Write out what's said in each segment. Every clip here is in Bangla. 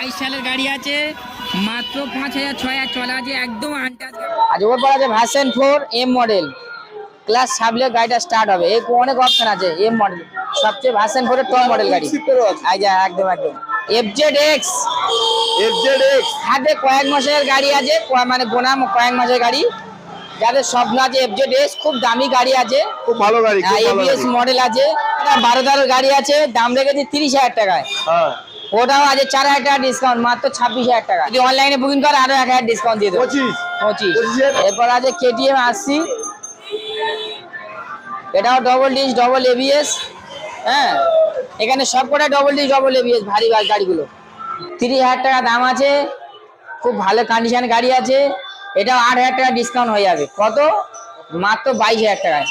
বাইশ সালের গাড়ি আছে মাত্র পাঁচ হাজার ছয় হাজার চলা আছে একদম আজ ওর পর আছে version four M model class সাবলে গাড়িটা স্টার্ট হবে। এই অনেক অপশন আছে এম মডেল সবচেয়ে ভার্সন ফোরের টপ মডেল গাড়ি। যে একদম একদম। এফজেড এক্স এফজেড এক্স হাতে কয়েক মাসের গাড়ি আছে মানে গোনা কয়েক মাসের গাড়ি। যাদের স্বপ্ন আছে এফজেড এক্স খুব দামি গাড়ি আছে। খুব ভালো গাড়ি এবিএস মডেল আছে। বারো তেরোর গাড়ি আছে দাম রেখেছি তিরিশ হাজার টাকায়। হ্যাঁ। ওটাও আছে চার হাজার টাকা ডিসকাউন্ট মাত্র ছাব্বিশ হাজার টাকা। যদি অনলাইনে বুকিং করে আরও এক হাজার ডিসকাউন্ট দিয়ে দেবো। পঁচিশ? এরপর আছে কেটিএম আশি এটাও ডবল ডিস ডবল এবিএস হ্যাঁ? এখানে সব কটা ডবল ডিস ডবল এবিএস ভারী বা- গাড়িগুলো। তিরিশ হাজার টাকা দাম আছে। খুব ভালো কন্ডিশন গাড়ি আছে। এটাও আট হাজার টাকা ডিসকাউন্ট হয়ে যাবে। কত? মাত্র বাইশ হাজার টাকায়।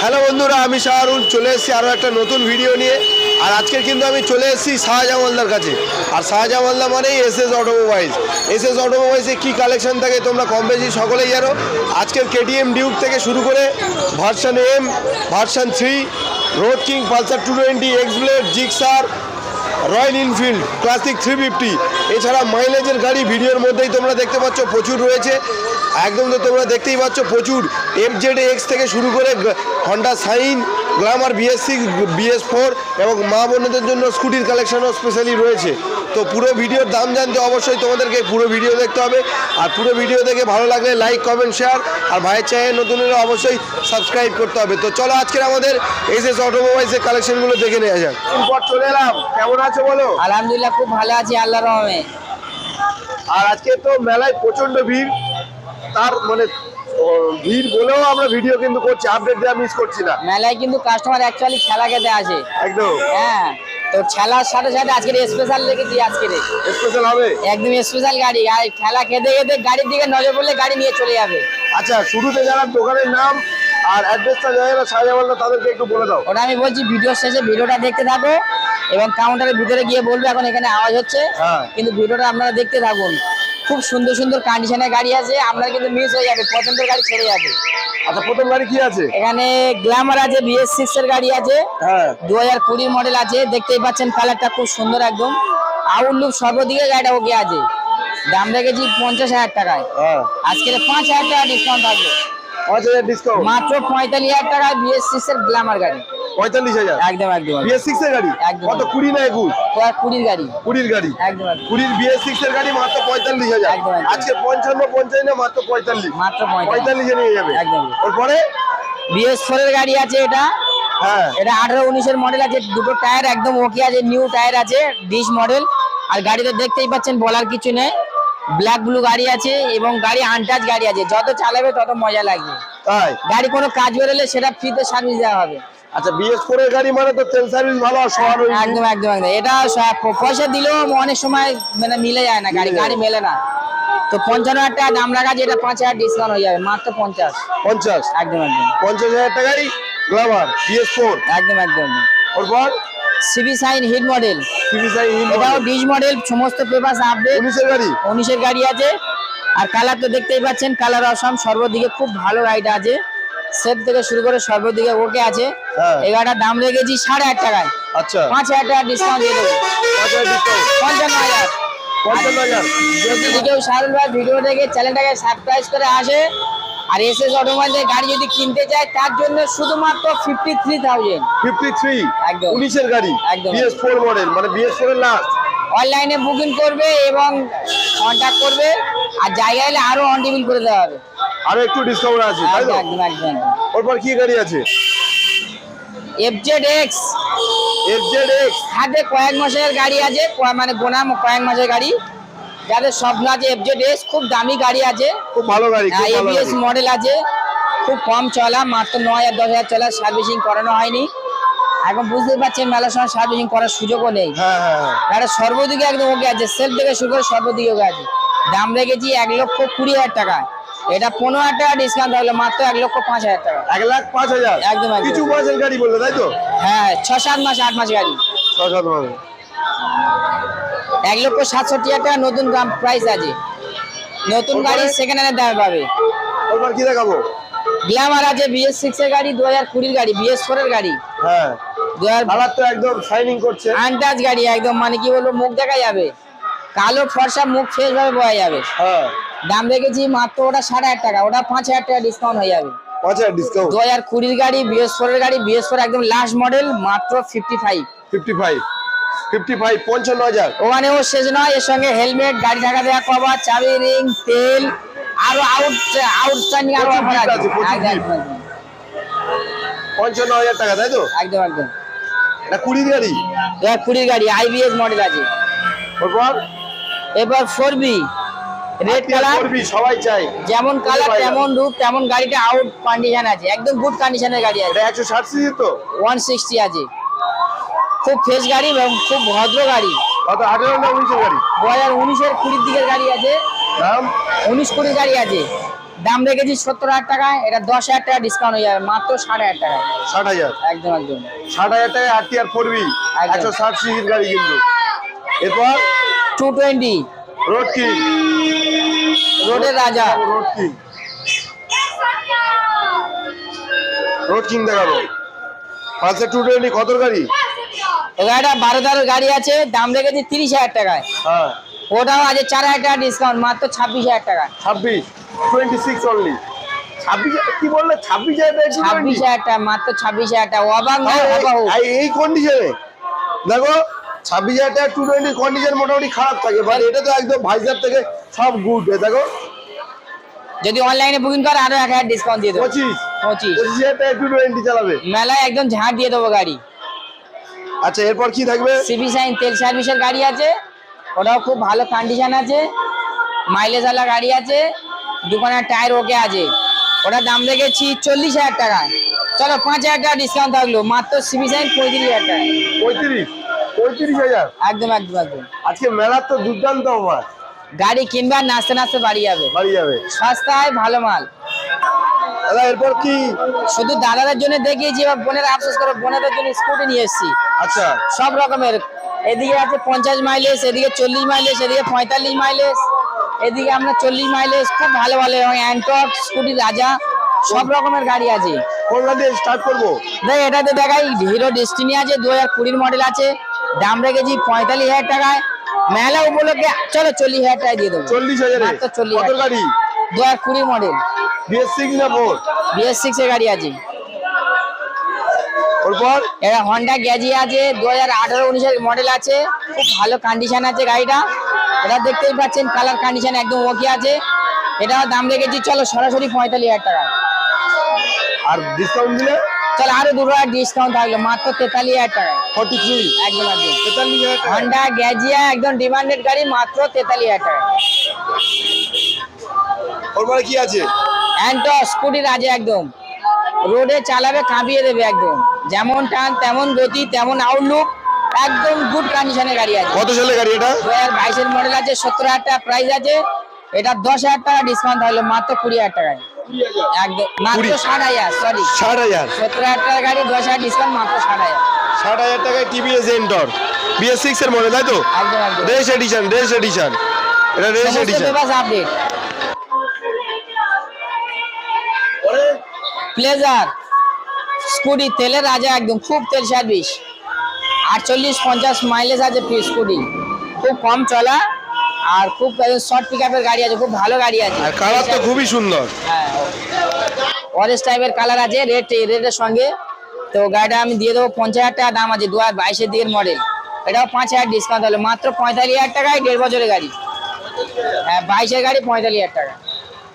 হ্যালো বন্ধুরা, আমি শাহরুল চলে এসেছি আরও একটা নতুন ভিডিও নিয়ে। আর আজকের কিন্তু আমি চলে এসেছি শাহজামালদার কাছে। আর শাহজামালদা মানেই S S automobiles S S অটোমোবাইলসে কী কালেকশন থাকে তোমরা কম বেশি সকলেই জানো। আজকের কেটিএম ডিউক থেকে শুরু করে version M version three road king Pulsar two twenty X Gixxer Royal Enfield Classic three fifty এছাড়া মাইলেজের গাড়ি ভিডিওর মধ্যেই তোমরা দেখতে পাচ্ছ, প্রচুর রয়েছে। একদম তো তোমরা দেখতেই পাচ্ছ, প্রচুর। এফ জেড এক্স থেকে শুরু করে Honda Shine Glamour BS six BS four এবং মা বোনদের জন্য স্কুটির কালেকশনও স্পেশালি রয়েছে। তো পুরো ভিডিওর দাম জানতে অবশ্যই তোমাদেরকে পুরো ভিডিও দেখতে হবে। আর পুরো ভিডিও দেখে ভালো লাগলে লাইক কমেন্ট শেয়ার আর ভাইয়ের চ্যানেল নতুন হলে অবশ্যই সাবস্ক্রাইব করতে হবে। তো চলো আজকের আমাদের এস এস অটোমোবাইলসের কালেকশনগুলো দেখে নেওয়া যাক। পর চলে এলাম। কেমন আছো বলো? আলহামদুলিল্লাহ খুব ভালো আছি আল্লাহ রহমে। আর আজকে তো মেলায় প্রচণ্ড ভিড়। তার মানে ভিড় বলেও আমরা ভিডিও কিন্তু করছি আপডেট দেওয়া মিস করছি না। মেলায় কিন্তু কাস্টমার অ্যাকচুয়ালি খেলা খেতে আসে। একদম। হ্যাঁ। তো ঠেলার সাথে সাথে আজকে স্পেশাল রেখেছি আজকে স্পেশাল হবে? একদম স্পেশাল গাড়ি। আর ঠেলা খেতে খেতে গাড়ির দিকে নজর পড়লে গাড়ি নিয়ে চলে যাবে। আচ্ছা শুরুতে যারা দোকানের নাম আর অ্যাড্রেসটা জানে না সাজামালটা তাদেরকে একটু বলে দাও। ওটা আমি বলছি ভিডিও শেষে ভিডিওটা দেখতে থাকো এবং কাউন্টারের ভিতরে গিয়ে বলবে এখন এখানে আওয়াজ হচ্ছে। হ্যাঁ। কিন্তু ভিডিওটা আপনারা দেখতে থাকুন। খুব সুন্দর সুন্দর কন্ডিশনের গাড়ি আছে আপনার কিন্তু মিস হয়ে যাবে পছন্দের গাড়ি ছেড়ে যাবে। আচ্ছা প্রথম গাড়ি কি আছে? এখানে গ্ল্যামার আছে বিএস সিক্স এর গাড়ি আছে হ্যাঁ। দু হাজার কুড়ি মডেল আছে দেখতেই পাচ্ছেন কালারটা খুব সুন্দর একদম। আউটলুক সর্বদিকে গাড়িটা ওকে আছে। দাম রেখেছি পঞ্চাশ হাজার টাকায়। হ্যাঁ। আজকে পাঁচ হাজার টাকা ডিসকাউন্ট থাকবে। ডিসকাউন্ট মাত্র পঁয়তাল্লিশ হাজার টাকায় বিএস সিক্স এর গ্ল্যামার গাড়ি। পঁয়তাল্লিশ হাজার? একদম একদম বিএস সিক্স এর গাড়ি? একদম। কত কুড়ি না একুশ? কুড়ির গাড়ি? কুড়ির গাড়ি। একদম কুড়ির বিএস সিক্স এর গাড়ি মাত্র পঁয়তাল্লিশ হাজার। আজকে পঞ্চান্ন পঞ্চান্ন মাত্র পঁয়তাল্লিশ। মাত্র পঁয়তাল্লিশ। নিয়ে যাবে। একদম। ওরপরে বিএস ফোর এর গাড়ি আছে এটা। হ্যাঁ। এটা আঠারো উনিশের মডেল আছে। দুটো টায়ার একদম ওকে আছে নিউ টায়ার আছে ডিশ মডেল আর গাড়িতে দেখতেই পাচ্ছেন বলার কিছু নেই। ব্ল্যাক ব্লু গাড়ি আছে এবং গাড়ি আনটাচ গাড়ি আছে। যত চালাবে তত মজা লাগবে। তাই? গাড়ি কোনো কাজ বেরোলে সেটা ফ্রিতে সার্ভিস দেওয়া হবে। আচ্ছা বিএস ফোর এর গাড়ি মানে তো তেল সার্ভিস ভালো সবার একদম একদম একদম। এটা পয়সা দিলেও অনেক সময় মানে মিলে যায় না গাড়ি গাড়ি মেলে না। তো পঞ্চান্ন হাজার টাকা দাম আছে এটা পাঁচ হাজার ডিসকাউন্ট হয়ে যাবে মাত্র পঞ্চাশ। পঞ্চাশ? একদম একদম। পঞ্চাশ হাজার টাকাই গ্লামার বিএস ফোর একদম একদম। ওরপর? CB Shine hit model. টিভিসাই এটাও ডিজ মডেল সমস্ত পেপার আপডেট উনিশের গাড়ি। উনিশের গাড়ি আছে। আর কালার তো দেখতেই পাচ্ছেন কালার অসম সর্বদিকে খুব ভালো গাড়িটা আছে। সেট থেকে শুরু করে সর্বদিকে ওকে আছে। হ্যাঁ। এই গাড়িটার দাম রেখেছি সাড়ে আট টাকায়। আচ্ছা। পাঁচ হাজার টাকা ডিসকাউন্ট দিয়ে দেবো। পঞ্চান্ন হাজার। পঞ্চান্ন হাজার। যদি কেউ সারুল ভাই ভিডিও দেখে চ্যানেলটাকে সাবস্ক্রাইব করে আসে আর এস এস অটোমোবাইলের গাড়ি যদি কিনতে চায় তার জন্য শুধুমাত্র fifty three thousand fifty three একদম। উনিশের গাড়ি। একদম। বিএস ফোর মডেল মানে বিএস ফোর এর লাস্ট অনলাইনে বুকিং করবে এবং কন্ট্যাক্ট করবে আর জায়গা এলে আরও অন টেবিল করে দেওয়া হবে। আরও একটু ডিসকাউন্ট আছে তাই তো? একদম একদম একদম। ওরপর কি গাড়ি আছে? এফজেড এক্স এফজেড এক্স হাতে কয়েক মাসের গাড়ি আছে মানে গোনা কয়েক মাসের গাড়ি। যাদের স্বপ্ন আছে এফজেড এক্স খুব দামি গাড়ি আছে। খুব ভালো গাড়ি এবিএস মডেল আছে। খুব কম চলা মাত্র নয় হাজার দশ হাজার চলা সার্ভিসিং করানো হয়নি। এখন বুঝতে পারছেন মেলার সময় সার্ভিসিং করার সুযোগও নেই। হ্যাঁ হ্যাঁ হ্যাঁ। সর্বদিকে একদম ওকে আছে সেলফ থেকে শুরু করে সর্বদিকে ওকে আছে। দাম রেখেছি এক লক্ষ কুড়ি হাজার টাকা। এটা পনেরো হাজার টাকা ডিসকাউন্ট থাকলে মাত্র এক লক্ষ পাঁচ হাজার টাকা। এক লাখ পাঁচ হাজার? একদম, একদম। কিছু মাসের গাড়ি বলল তাই তো? হ্যাঁ ছ সাত মাস আট মাস গাড়ি। ছ সাত মাস। এক লক্ষ সাতষট্টি হাজার টাকা নতুন দাম প্রাইস আছে। নতুন গাড়ি সেকেন্ড হ্যান্ডের দামে পাবে। ওরপর কি দেখাবো? গ্ল্যামার আছে বিএস সিক্স এর গাড়ি দু হাজার কুড়ির গাড়ি বিএস ফোর এর গাড়ি। হ্যাঁ। হাজার কালার তো একদম শাইনিং করছে। আনটাচ গাড়ি একদম মানে কি বলব মুখ দেখা যাবে। কালো ফর্সা মুখ ফ্রেশ ভাবে বোঝা যাবে। হ্যাঁ। দাম রেখেছি মাত্র ওটা সাড়ে আট টাকা ওটা পাঁচ হাজার টাকা ডিসকাউন্ট হয়ে যাবে। পাঁচ হাজার ডিসকাউন্ট দু হাজার কুড়ির গাড়ি বিএস ফোর এর গাড়ি বিএস ফোর একদম লাস্ট মডেল মাত্র fifty five fifty five fifty five পঞ্চান্ন হাজার। ওখানেও শেষ নয় এর সঙ্গে হেলমেট গাড়ি ঢাকা দেওয়া কভার চাবি রিং তেল আরও আউট আউটস্ট্যান্ডিং আরও অফার আছে টাকা তাই তো? একদম একদম। এটা কুড়ির গাড়ি? গাড়ি আইবিএস মডেল আছে। এবার রেড কালার সবাই চাই যেমন কালার। তেমন রূপ তেমন গাড়িটা আউট কন্ডিশন আছে। একদম গুড কন্ডিশনের গাড়ি আছে। এটা সিসি তো? আছে। খুব ফ্রেশ গাড়ি এবং খুব ভদ্র গাড়ি। কত আঠেরো না উনিশের গাড়ি? দু হাজার উনিশের কুড়ির দিকের গাড়ি আছে। দাম? উনিশ কুড়ির গাড়ি আছে। দাম রেখেছি সত্তর হাজার টাকা এটা দশ হাজার টাকা ডিসকাউন্ট হয়ে যাবে মাত্র সাড়ে হাজার টাকা ষাট হাজার? একদম একদম। ষাট হাজার টাকায় আর টি আর ফোরবি একদম। একশো ষাট সিসির গাড়ি কিন্তু। এরপর? টু টোয়েন্টি রোড কি? রোডের রাজা। Road king? রোড কিং দেখাবো পাঁচশো টু টোয়েন্টি কত গাড়ি? গাড়িটা বারো তেরোর গাড়ি আছে দাম রেখেছি তিরিশ হাজার টাকায়। হ্যাঁ। ওটাও আছে চার হাজার টাকা ডিসকাউন্ট মাত্র ছাব্বিশ হাজার টাকা। ছাব্বিশ টোয়েন্টি সিক্স অনলি কি বললে? ছাব্বিশ হাজার ছাব্বিশ হাজার টাকা মাত্র ছাব্বিশ হাজার টাকা। অবাক এই- এই কন্ডিশনে দেখো ছাব্বিশ হাজার টাকা টু টোয়েন্টি কন্ডিশন মোটামুটি খারাপ থাকে বাট এটা তো একদম ভাইজার থেকে সব গুড দেখো। যদি অনলাইনে বুকিং করে আরও এক হাজার ডিসকাউন্ট দিয়ে দেবো। পঁচিশ। পঁচিশ। পঁচিশ হাজার টাকা টু টোয়েন্টি চালাবে। মেলায় একদম ঝাঁট দিয়ে দেবো গাড়ি। আচ্ছা এরপর কি থাকবে? সিবি সাইন তেল সার্ভিসের গাড়ি আছে ওটাও খুব ভালো কন্ডিশন আছে মাইলেজ ওয়ালা গাড়ি আছে দোকানের টায়ার ওকে আছে। ওটার দাম রেখেছি চল্লিশ হাজার টাকা। চলো পাঁচ হাজার টাকা ডিসকাউন্ট থাকল মাত্র সিবি সাইন পঁয়ত্রিশ হাজার টাকা। পঁয়ত্রিশ? পঁয়ত্রিশ হাজার? একদম একদম একদম। আজকে মেলার তো দুর্দান্ত অফার। গাড়ি কিনবে আর নাচতে নাচতে বাড়ি যাবে। বাড়ি যাবে। সস্তায় ভালো মাল। দাদা এরপর কি? শুধু দাদাদের জন্য দেখিয়েছি এবার বোনেরা আফসোস করে বোনেদের জন্য স্কুটি নিয়ে এসেছি। আচ্ছা। সব রকমের। এদিকে আছে পঞ্চাশ মাইলেজ এদিকে চল্লিশ মাইলেজ এদিকে পঁয়তাল্লিশ মাইলেজ এদিকে আমরা চল্লিশ মাইলেজ খুব ভালো ভালো এবং অ্যান্টক স্কুটি রাজা সব রকমের গাড়ি আছে। স্টার্ট করব? দেখ এটাতে দেখাই হিরো ডেস্টিনি আছে দু হাজার কুড়ির মডেল আছে দাম রেখেছি পঁয়তাল্লিশ হাজার টাকায়। মেলা উপলক্ষে চলো চল্লিশ হাজার টাকা দিয়ে দেবো। চল্লিশ হাজারে? চল্লিশ গাড়ি? দু হাজার কুড়ির মডেল বিএস সিক্স না ফোর বিএস সিক্স এর গাড়ি আছে। ওরপর? এটা হন্ডা গ্যাজি আছে দু হাজার আঠারো উনিশের মডেল আছে খুব ভালো কন্ডিশন আছে গাড়িটা। এটা দেখতেই পাচ্ছেন কালার কন্ডিশন একদম ওকে আছে। এটা দাম রেখেছি চলো সরাসরি পঁয়তাল্লিশ হাজার টাকা। আর ডিসকাউন্ট দিলে? চলো আরও দু টাকা ডিসকাউন্ট থাকল মাত্র তেতাল্লিশ হাজার টাকা। ফর্টি থ্রি একদম একদম। তেতাল্লিশ হাজার হন্ডা গ্যাজিয়া একদম ডিমান্ডেড গাড়ি মাত্র তেতাল্লিশ হাজার টাকা। ওরপরে কি আছে? অ্যান্টো স্কুটির আছে একদম। রোডে চালাবে কাঁপিয়ে দেবে একদম। যেমন টান তেমন গতি তেমন আউটলুক একদম গুড কন্ডিশনের গাড়ি আছে। কত সালে গাড়ি এটা? দু হাজার বাইশের মডেল আছে সত্তর হাজার টাকা প্রাইস আছে। এটা দশ হাজার টাকা ডিসকাউন্ট থাকল মাত্র কুড়ি হাজার টাকায়। একদম মাত্র। ষাট হাজার সরি ষাট হাজার? সত্তর হাজার টাকার গাড়ি দশ হাজার ডিসকাউন্ট মাত্র ষাট হাজার। ষাট হাজার টাকায় টিভিএস এন্টর বিএস সিক্স এর মডেল তাই তো? একদম একদম। রেস এডিশন রেস এডিশন এটা race edition update Pleasure scooty তেলের রাজা একদম খুব তেল সার্ভিস আটচল্লিশ পঞ্চাশ মাইলেজ আছে স্কুটি খুব কম চলা আর খুব শর্ট পিক আপের গাড়ি আছে খুব ভালো গাড়ি আছে। আর কালার তো খুবই সুন্দর। হ্যাঁ অরেঞ্জ টাইপের কালার আছে রেড রেডের সঙ্গে। তো গাড়িটা আমি দিয়ে দেবো পঞ্চাশ হাজার টাকা দাম আছে দু হাজার বাইশের দিকের মডেল এটাও পাঁচ হাজার ডিসকাউন্ট হলো মাত্র পঁয়তাল্লিশ হাজার টাকায় দেড় বছরের গাড়ি। হ্যাঁ বাইশের গাড়ি পঁয়তাল্লিশ হাজার টাকা।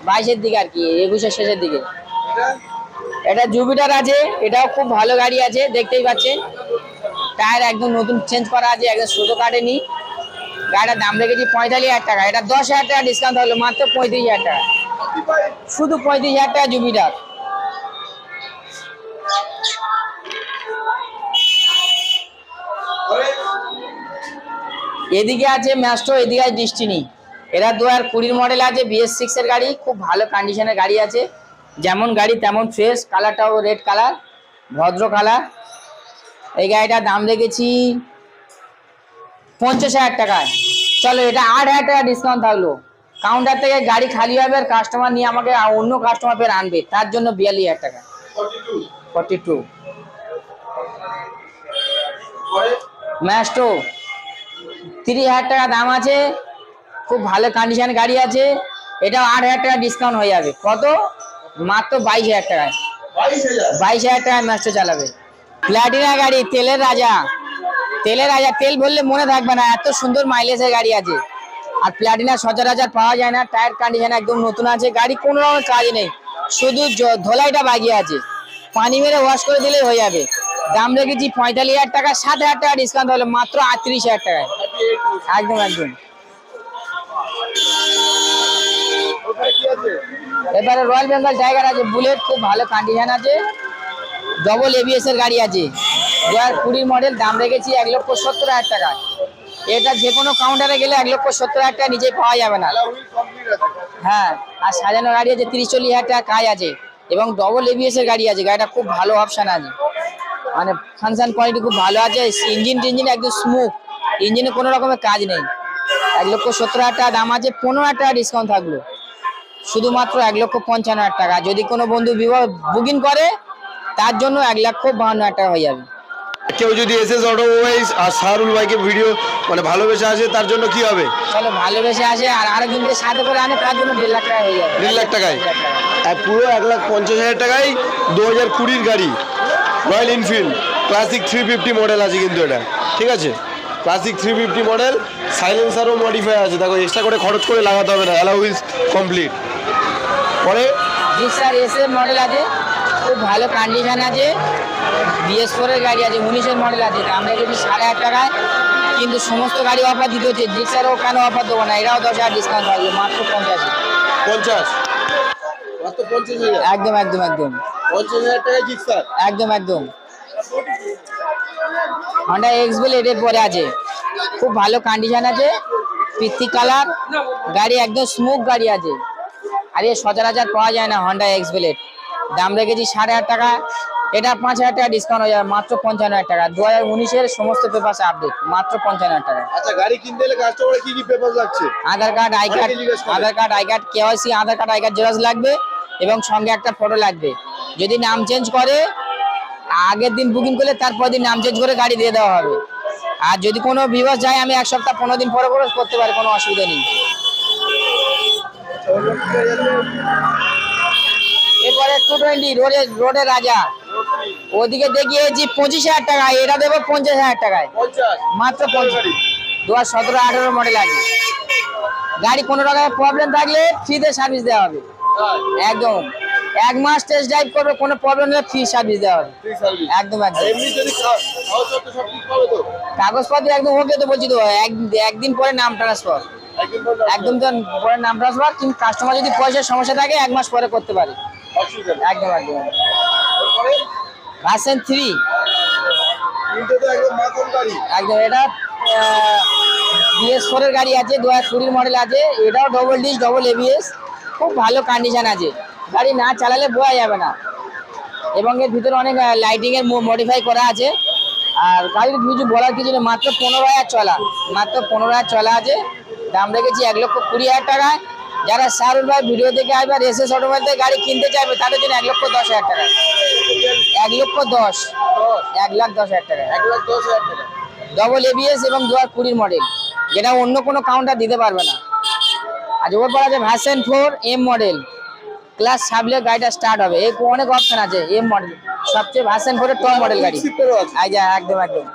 বাইশের দিকে আর কি একুশের শেষের দিকে। এটা জুপিটার আছে, এটাও খুব ভালো গাড়ি আছে, দেখতেই পাচ্ছেন। টায়ার একদম নতুন চেঞ্জ করা আছে, একদম সুতো কাটেনি। গাড়িটার দাম রেখেছি পঁয়তাল্লিশ হাজার টাকা। এটা দশ হাজার টাকা ডিসকাউন্ট হলো, মাত্র পঁয়ত্রিশ হাজার টাকা। শুধু পঁয়ত্রিশ হাজার টাকা জুপিটার এদিকে আছে ম্যাস্ট্রো এদিকে আছে ডিস্টিনি এরা দু হাজার কুড়ির মডেল আছে বিএস সিক্স এর গাড়ি, খুব ভালো কন্ডিশনের গাড়ি আছে। যেমন গাড়ি তেমন ফ্রেশ কালারটাও রেড কালার ভদ্র কালার এই গাড়িটার দাম রেখেছি পঞ্চাশ হাজার টাকায়। চলো, এটা আট হাজার টাকা ডিসকাউন্ট থাকল। কাউন্টার থেকে গাড়ি খালি হবে কাস্টমার নিয়ে আমাকে অন্য কাস্টমার ফের আনবে। তার জন্য বিয়াল্লিশ হাজার টাকা। ফর্টি টু ম্যাস্টো তিরিশ হাজার টাকা দাম আছে। খুব ভালো কন্ডিশন গাড়ি আছে। এটাও আট হাজার টাকা ডিসকাউন্ট হয়ে যাবে। কত? মাত্র বাইশ হাজার টাকায়। বাইশ হাজার? টাকায় ম্যাচটা চালাবে। প্ল্যাটিনা গাড়ি তেলের রাজা। তেলের রাজা তেল বললে মনে থাকবে না এত সুন্দর মাইলেজের গাড়ি আছে। আর প্ল্যাটিনা সচরাচর পাওয়া যায় না টায়ার কন্ডিশন একদম নতুন আছে গাড়ি কোনো রকম কাজ নেই। শুধু ধোলাইটা বাগিয়ে আছে। পানি মেরে ওয়াশ করে দিলেই হয়ে যাবে। দাম রেখেছি পঁয়তাল্লিশ হাজার টাকা সাত হাজার টাকা ডিসকাউন্ট হলো মাত্র আটত্রিশ হাজার টাকায়। একদম একদম। এবারে রয়্যাল বেঙ্গল টাইগার আছে বুলেট খুব ভালো কন্ডিশন আছে ডবল এবিএস এর গাড়ি আছে। দু হাজার মডেল দাম রেখেছি এক লক্ষ সত্তর হাজার টাকা। এটা যে কোনো কাউন্টারে গেলে এক লক্ষ সত্তর হাজার টাকা নিচে পাওয়া যাবে না। হ্যাঁ আর সাজানো গাড়ি আছে তিরিশ চল্লিশ হাজার টাকা কাজ আছে, এবং ডবল এবিএস এর গাড়ি আছে, গাড়িটা খুব ভালো অপশান আছে। মানে ফাংশন কোয়ালিটি খুব ভালো আছে ইঞ্জিন টিঞ্জিন একদম স্মুথ ইঞ্জিনে কোনো রকমের কাজ নেই। এক লক্ষ সত্তর হাজার টাকা দাম আছে, পনেরো হাজার টাকা ডিসকাউন্ট থাকল। শুধুমাত্র এক লক্ষ পঞ্চান্ন হাজার টাকা। যদি কোনো বন্ধু বিবাহ বুকিং করে তার জন্য এক লক্ষ বাহান্ন হাজার টাকা হয়ে যাবে। কেউ যদি এস এস অটোমোবাইলস আর শাহরুল ভাইকে ভিডিও মানে ভালোবেসে আসে তার জন্য কি হবে? চলো ভালোবেসে আসে আর আরেকজনকে সাথে করে আনে তার জন্য দেড় লাখ টাকা হয়ে যাবে। দেড় লাখ টাকায়। আর পুরো এক লাখ পঞ্চাশ হাজার টাকায় দু হাজার কুড়ির গাড়ি। Royal Enfield Classic three fifty model আছে কিন্তু এটা। ঠিক আছে? ক্লাসিক থ্রি ফিফটি মডেল সাইলেন্সারও মডিফাই আছে। দেখো এক্সট্রা করে খরচ করে লাগাতে হবে না অ্যালাউ হুইলস কমপ্লিট পরে জিক্সার এস এর মডেল আছে খুব ভালো কন্ডিশন আছে বিএস ফোর এর গাড়ি আছে উনিশের মডেল আছে। আমরা যদি সাড়ে আট টাকায় কিন্তু সমস্ত গাড়ি অফার দিতে হচ্ছে জিক্সারও কেন অফার দেবো না? এরাও দশ হাজার ডিসকাউন্ট থাকবে মাত্র পঞ্চাশে। পঞ্চাশ? একদম একদম একদম। পঞ্চাশ হাজার টাকা জিক্সার একদম একদম। হন্ডা এক্স বলে এটার পরে আছে। খুব ভালো কন্ডিশন আছে পিত্তি কালার গাড়ি একদম স্মুথ গাড়ি আছে। আর এ সচরাচর পাওয়া যায় না হন্ডা এক্স ব্লেড দাম রেখেছি সাড়ে আট টাকা। এটা পাঁচ হাজার টাকা ডিসকাউন্ট হয়ে যাবে মাত্র পঞ্চান্ন হাজার টাকা। দু হাজার উনিশের সমস্ত পেপার আপডেট মাত্র পঞ্চান্ন হাজার টাকা। আচ্ছা গাড়ি কিনতে গেলে কাস্টমারে কি কি পেপার লাগছে? Aadhaar card I card Aadhaar card I card KYC Aadhaar card I card xerox লাগবে এবং সঙ্গে একটা ফটো লাগবে। যদি নাম চেঞ্জ করে আগের দিন বুকিং করলে তারপর দিন নাম চেঞ্জ করে গাড়ি দিয়ে দেওয়া হবে। আর যদি কোনো ভিউয়ার যায় আমি এক সপ্তাহ পনেরো দিন পরে করে করতে পারি কোনো অসুবিধা নেই। এরপরে টু টোয়েন্টি রোডের রোডের রাজা। ওদিকে দেখিয়েছি পঁচিশ হাজার টাকা এটা দেবো পঞ্চাশ হাজার টাকায়। মাত্র পঞ্চাশ। দু হাজার সতেরো আঠেরো মডেল আছে। গাড়ি কোনো রকমের প্রবলেম থাকলে ফ্রিতে সার্ভিস দেওয়া হবে। একদম। এক মাস টেস্ট ড্রাইভ করবে কোনো প্রবলেম হলে ফ্রি সার্ভিস দেওয়া হবে। একদম একদম। কাগজপত্র একদম ওকে তো বলছি তো এক একদিন পরে নাম ট্রান্সফার একদম তো পরে নাম ট্রান্সফার কিন্তু কাস্টমার যদি পয়সার সমস্যা থাকে এক মাস পরে করতে পারে। একদম একদম। ভার্সেন থ্রি একদম এটা বিএস ফোরের গাড়ি আছে দু হাজার কুড়ির মডেল আছে এটাও ডবল ডিস ডবল এবিএস খুব ভালো কন্ডিশন আছে। গাড়ি না চালালে বোঝা যাবে না। এবং এর ভিতরে অনেক লাইটিং এর মডিফাই করা আছে। আর গাড়ির কিছু বলার কিছু মাত্র পনেরো হাজার চলা মাত্র পনেরো হাজার চলা আছে। দাম রেখেছি এক লক্ষ কুড়ি হাজার টাকায়। যারা শাহরুল ভাই ভিডিও দেখে আসবে আর এস এস অটোমোবাইল গাড়ি কিনতে চাইবে তাদের জন্য এক লক্ষ দশ হাজার টাকা। এক লক্ষ দশ। এক লাখ দশ হাজার টাকা। এক লাখ দশ হাজার টাকা। ডবল এবিএস এবং দু হাজার কুড়ির মডেল যেটা অন্য কোনো কাউন্টার দিতে পারবে না। আর ওপর পর আছে version four M model class সাবলে গাড়িটা স্টার্ট হবে। এর অনেক অপশন আছে এম মডেল সবচেয়ে ভার্সেন ফোরের টপ মডেল গাড়ি। যা একদম একদম।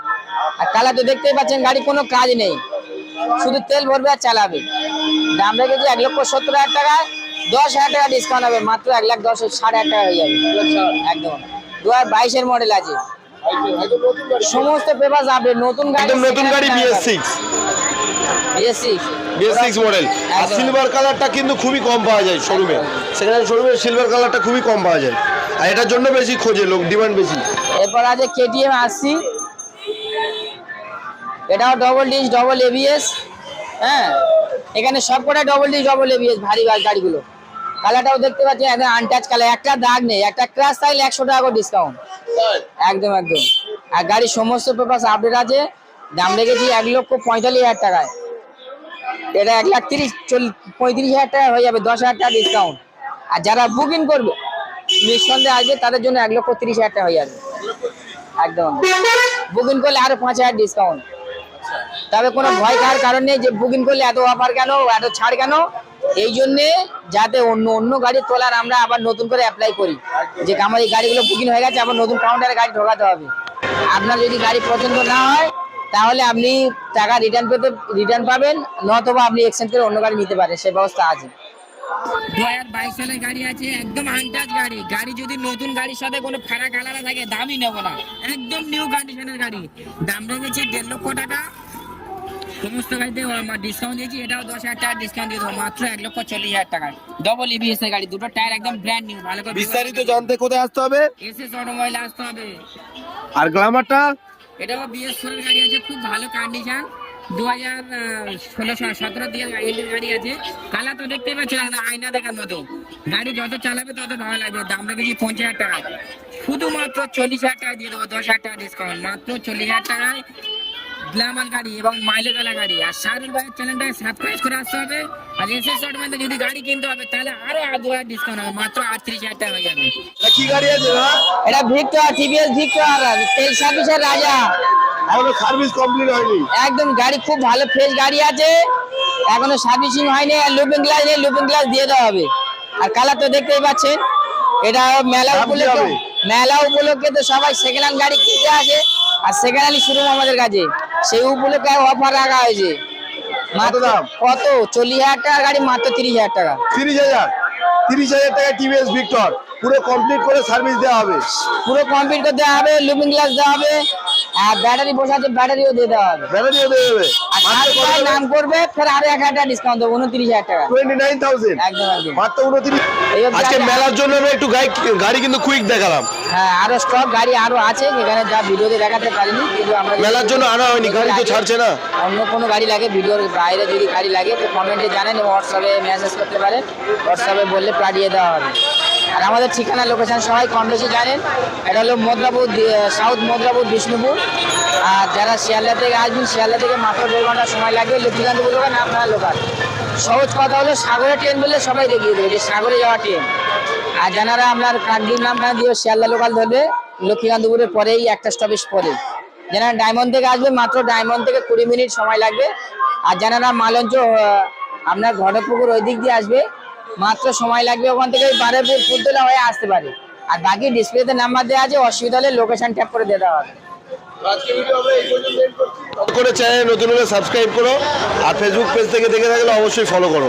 আর কালার তো দেখতেই পাচ্ছেন গাড়ি কোনো কাজ নেই। শুধু তেল ভরবে আর চালাবে। দাম রেখেছি এক লক্ষ সত্তর হাজার টাকায় দশ হাজার টাকা ডিসকাউন্ট হবে মাত্র এক লাখ দশ সাড়ে হাজার টাকা হয়ে যাবে। একদম। দু হাজার বাইশের মডেল আছে। সমস্ত পেপার আপডেট নতুন গাড়ি নতুন গাড়ি BS six BS six model আর সিলভার কালারটা কিন্তু খুবই কম পাওয়া যায় শোরুমে সেখানে শোরুমে সিলভার কালারটা খুবই কম পাওয়া যায়। আর এটার জন্য বেশি খোঁজে লোক ডিমান্ড বেশি। এরপর আছে কেটিএম আশি এটাও ডবল ডিস ডবল এবিএস হ্যাঁ? এখানে সব কটা ডবল ডিস ডবল এবিএস ভারী গাড়িগুলো। কালারটাও দেখতে পাচ্ছি, একদম আনটাচ কালার একটা দাগ নেই, একটা ক্রাশ তাইলে একশো টাকা করে ডিসকাউন্ট একদম একদম। আর গাড়ির সমস্ত পেপার আপডেট আছে, দাম রেখেছি এক লক্ষ পঁয়তাল্লিশ হাজার টাকায়। এটা এক লাখ তিরিশ পঁয়ত্রিশ হাজার টাকা হয়ে যাবে, দশ হাজার টাকা ডিসকাউন্ট আর যারা বুকিং করবে, নিঃসন্দেহে আসবে, তাদের জন্য এক লক্ষ তিরিশ হাজার টাকা হয়ে যাবে। একদম বুকিং করলে আরও পাঁচ হাজার ডিসকাউন্ট তবে কোনো ভয় খাওয়ার কারণ নেই যে বুকিং করলে এত অফার কেন, এত ছাড় কেন? এই জন্যে যাতে অন্য অন্য গাড়ি তোলার আমরা আবার নতুন করে অ্যাপ্লাই করি। যে আমার এই গাড়িগুলো বুকিং হয়ে গেছে, আবার নতুন কাউন্টারে গাড়ি ঢোকাতে হবে। আপনার যদি গাড়ি পছন্দ না হয়, তাহলে আপনি টাকা রিটার্ন পেতে রিটার্ন পাবেন, নতবা আপনি এক্সচেঞ্জ করে অন্য গাড়ি নিতে পারেন, সে ব্যবস্থা আছে। দু হাজার বাইশ সালের গাড়ি আছে, একদম আনটাচ গাড়ি। গাড়ি যদি নতুন গাড়ির সাথে কোনো ফারাক আলাদা থাকে, দামই নেব না। একদম নিউ কন্ডিশনের গাড়ি। দাম রেখেছি দেড় লক্ষ টাকা। সমস্ত গাড়িতে ডিসকাউন্ট দিয়েছি এটাও দশ হাজার টাকা ডিসকাউন্ট দিয়ে দেবো মাত্র এক লক্ষ চল্লিশ হাজার টাকা ডবল ইবিএস এর গাড়ি দুটো টায়ার একদম ব্র্যান্ড নিউ ভালো করে বিস্তারিত জানতে কোথায় আসতে হবে? এসএস অটোমোবাইল আসতে হবে। আর গ্লামারটা এটাও বিএস ফোর গাড়ি আছে খুব ভালো কন্ডিশন দু হাজার ষোলো সতেরো দিয়ে গাড়ি আছে। কালা তো দেখতে পাচ্ছ আয়না দেখার মতো। গাড়ি যত চালাবে তত ভালো লাগবে দাম রেখেছি পঞ্চাশ হাজার টাকা শুধুমাত্র চল্লিশ হাজার টাকা দিয়ে দেবো দশ হাজার টাকা ডিসকাউন্ট মাত্র চল্লিশ হাজার টাকায়। গ্ল্যামার গাড়ি এবং মাইলেজ ওয়ালা গাড়ি। আর শাহরুল ভাইয়ের চ্যানেলটাকে সাবস্ক্রাইব করে আসতে হবে। আর এসএস অটোমেন্টে যদি গাড়ি কিনতে হবে তাহলে আরও দু হাজার ডিসকাউন্ট হবে। মাত্র আটত্রিশ হাজার টাকা হয়ে যাবে। কি গাড়ি আছে না এটা ভিক্টর টিভিএস ভিক্টর তেল সার্ভিসের রাজা। এখনও সার্ভিস কমপ্লিট হয়নি। একদম গাড়ি খুব ভালো ফ্রেশ গাড়ি আছে। এখনও সার্ভিসিং হয়নি। আর লুপিং গ্লাস নেই লুপিং গ্লাস দিয়ে দেওয়া হবে। আর কালার তো দেখতেই পাচ্ছেন। এটা মেলা উপলক্ষে? মেলা উপলক্ষে তো সবাই সেকেন্ড হ্যান্ড গাড়ি কিনতে আসে। আর সেকেন্ড হ্যান্ড শুরু আমাদের কাছে। সেই উপলক্ষে অফার রাখা হয়েছে? কত চল্লিশ হাজার টাকা গাড়ি মাত্র তিরিশ হাজার টাকা। তিরিশ হাজার? তিরিশ হাজার টাকা টিভিএস ভিক্টর পুরো কমপ্লিট করে সার্ভিস দেওয়া হবে। পুরো কমপ্লিট করে দেওয়া হবে লুমিং গ্লাস দেওয়া হবে আর ব্যাটারি বসাতে ব্যাটারিও দিয়ে দেওয়া হবে। ব্যাটারিও দিয়ে দেবে। আর নাম করবে ফের আরও এক হাজার ডিসকাউন্ট দেবো উনত্রিশ হাজার টাকা। টোয়েন্টি নাইন থাউজেন্ড একদম একদম। মাত্র উনত্রিশ আজকে মেলার জন্য আমি একটু গাড়ি কিন্তু কুইক দেখালাম। হ্যাঁ আরও স্টক গাড়ি আরও আছে যেখানে যা ভিডিওতে দেখাতে পারিনি কিন্তু আমরা মেলার জন্য আনা হয়নি গাড়ি তো ছাড়ছে না। অন্য কোনো গাড়ি লাগে ভিডিওর বাইরে যদি গাড়ি লাগে তো কমেন্টে জানেন হোয়াটসঅ্যাপে মেসেজ করতে পারেন। হোয়াটসঅ্যাপে বললে পাঠিয়ে দেওয়া হবে। আর আমাদের ঠিকানা লোকেশান সবাই কম বেশি জানেন। এটা হলো মদ্রাপুর সাউথ মদ্রাপুর, বিষ্ণুপুর। আর যারা শিয়ালদা থেকে আসবেন, শিয়ালদা থেকে মাত্র দেড় ঘণ্টা সময় লাগবে, লক্ষ্মীকান্তপুর লোকাল না আপনার লোকাল সহজ কথা হলো, সাগরের ট্রেন বললে সবাই দেখিয়ে দেবে যে সাগরে যাওয়া ট্রেন আর যারা আপনার কান্ডির নামটা দিয়ে শিয়ালদা লোকাল ধরবে, লক্ষ্মীকান্তপুরের পরেই একটা স্টপেজ পরে যারা ডায়মন্ড থেকে আসবে, মাত্র ডায়মন্ড থেকে কুড়ি মিনিট সময় লাগবে। আর যারা মালঞ্চ আপনার ঘটপুকুর ওই দিক দিয়ে আসবে মাত্র সময় লাগবে ওখান থেকে বারে বারেপুর ফুলতলা হয়ে আসতে পারে। আর বাকি ডিসপ্লেতে নাম্বার দেওয়া আছে অসুবিধা হলে লোকেশন ট্যাপ করে দিয়ে দেওয়া হবে করে চ্যানেল নতুন হলে সাবস্ক্রাইব করো আর ফেসবুক পেজ থেকে দেখে থাকলে অবশ্যই ফলো করো।